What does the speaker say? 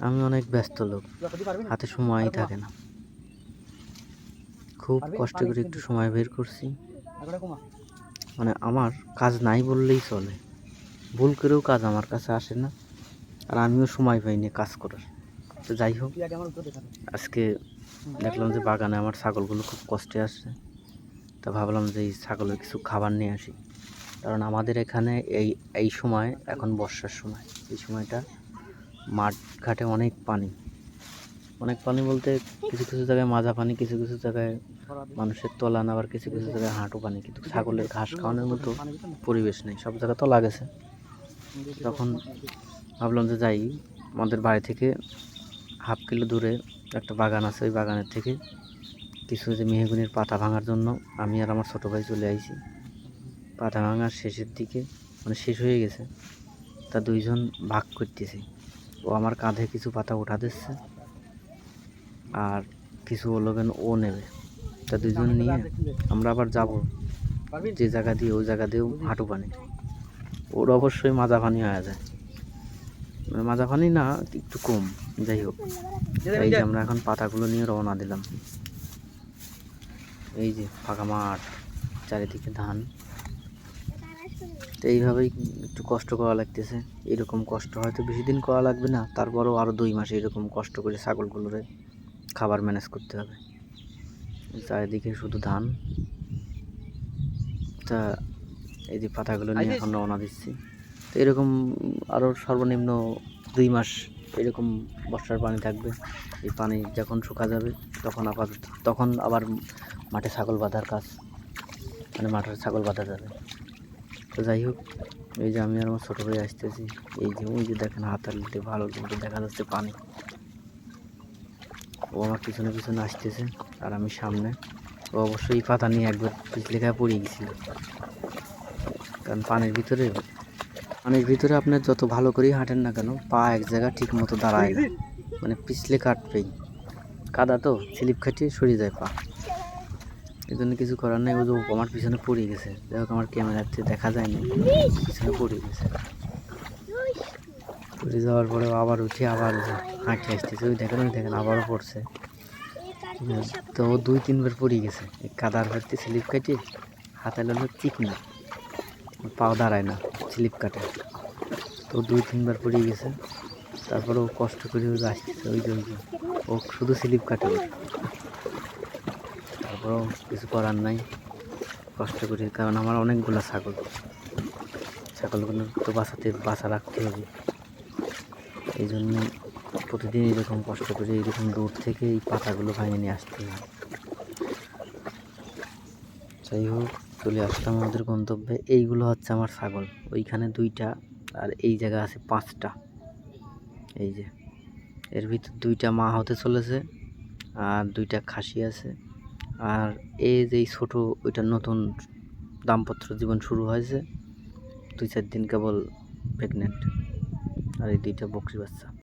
আমি অনেক ব্যস্ত লোক। হাতে সময়ই থাকে না। খুব কষ্ট করে একটু সময় বের করছি। মানে আমার কাজ নাই বললেই চলে। ভুল করেও কাজ আমার কাছে আসে না। আর আমিও সময় পাইনি কাজ করার। তো যাই হোক আজকে দেখলাম যে বাগানে আমার ছাগলগুলো খুব কষ্টে আসছে। তা ভাবলাম যে এই ছাগলের কিছু খাবার নিয়ে আসি। কারণ আমাদের এখানে এই এই সময় এখন বর্ষার সময় এই সময়টা মাঠ ঘাটে অনেক পানি। অনেক পানি বলতে কিছু কিছু জায়গায় মাজা পানি, কিছু কিছু জায়গায় মানুষের তলান আবার কিছু কিছু জায়গায় হাঁটু পানি। কিন্তু ছাগলের ঘাস খাওয়ানোর মতো পরিবেশ নেই, সব জায়গায় তো লাগেছে। তখন ভাবলাম যে যাই, আমাদের বাড়ি থেকে হাফ কিলো দূরে একটা বাগান আছে, ওই বাগানের থেকে কিছু যে মেহগুনির পাতা ভাঙার জন্য আমি আর আমার ছোটো ভাই চলে আইছি। পাতা ভাঙার শেষের দিকে মানে শেষ হয়ে গেছে, তা দুইজন ভাগ করতেছে। ও আমার কাঁধে কিছু পাতা উঠা দিচ্ছে। আর কিছু ওলোকেন ও নেবে। তা দুজন নিয়ে আমরা আবার যাব। যে জায়গা দিয়ে, ওই জায়গা দিয়েও হাঁটু পানি। ওর অবশ্যই মাজা পানি হয়ে যায়। মানে মাজা পানি না, একটু কম। যাই হোক, এই যে আমরা এখন পাতাগুলো নিয়ে রওনা দিলাম। এই যে ফাঁকা মাঠ, চারিদিকে ধান। তো এইভাবেই একটু কষ্ট করা লাগতেছে। এরকম কষ্ট হয়তো বেশি দিন করা লাগবে না তারপরেও আরও দুই মাসে এরকম কষ্ট করে ছাগলগুলোরে খাবার ম্যানেজ করতে হবে। চারিদিকে শুধু ধান। তা এই যে পাতাগুলো নিয়ে এখন রওনা দিচ্ছি। তো এরকম আরও সর্বনিম্ন দুই মাস এরকম বর্ষার পানি থাকবে। এই পানি যখন শুকা যাবে তখন আবার তখন আবার মাঠে ছাগল বাঁধার কাজ। মানে মাঠের ছাগল বাঁধা যাবে। তো যাই হোক, এই যে আমি আর আমার ছোটো ভাই আসতেছি। এই যে, ওই যে দেখেন হাতার লিটে ভালো কিন্তু দেখা যাচ্ছে পানি। ও আমার পিছনে পিছনে আসতেছে, আর আমি সামনে। ও অবশ্যই পাতা নিয়ে একবার পিছলে খায় পড়ে গেছিল। কারণ পানির ভিতরে পানির ভিতরে আপনার যত ভালো করেই হাঁটেন না কেন, পা এক জায়গা ঠিক মতো দাঁড়ায় মানে পিছলে কাটবেই কাদা তো, স্লিপ খাটিয়ে সরে যায় পা। এই জন্য কিছু করার নেই ও যে আমার পিছনে পড়ে গেছে। হোক, আমার ক্যামেরাতে দেখা যায়নি পিছনে পড়ে গেছে। পড়ে যাওয়ার পরে আবার উঠে, আবার হাঁটে আসতেছে। ওই দেখেন ওই দেখেন, আবারও পড়ছে। তো ও দুই, তিনবার পড়ে গেছে। কাদার ভর্তি স্লিপ কাটিয়ে হাতে চিকনা ওর পাও দাঁড়ায় না, স্লিপ কাটে। তো দুই, তিনবার পড়ে গেছে। তারপরে ও কষ্ট করে ও যে আসতেছে, ওই জন্য ও শুধু স্লিপ কাটে তারপরেও কিছু করার নাই, কষ্ট করি, কারণ আমার অনেকগুলো ছাগল। ছাগলগুলো তো বাঁচাতে, বাঁচা রাখতে হবে। এই জন্য প্রতিদিন এরকম কষ্ট করে, এরকম দূর থেকে এই পাতাগুলো ভাঙে নিয়ে আসতে হয়। যাই হোক, চলে আসলাম আমাদের গন্তব্যে। এইগুলো হচ্ছে আমার ছাগল। ওইখানে দুইটা আর এই জায়গা আছে পাঁচটা। এই যে, এর ভিতর দুইটা মা হতে চলেছে আর দুইটা খাসি আছে। আর এ যে ছোট ওইটা নতুন দাম্পত্য জীবন শুরু হয়েছে, দুই চার দিন কেবল প্রেগনেন্ট আর এই দুইটা বকরি বাচ্চা।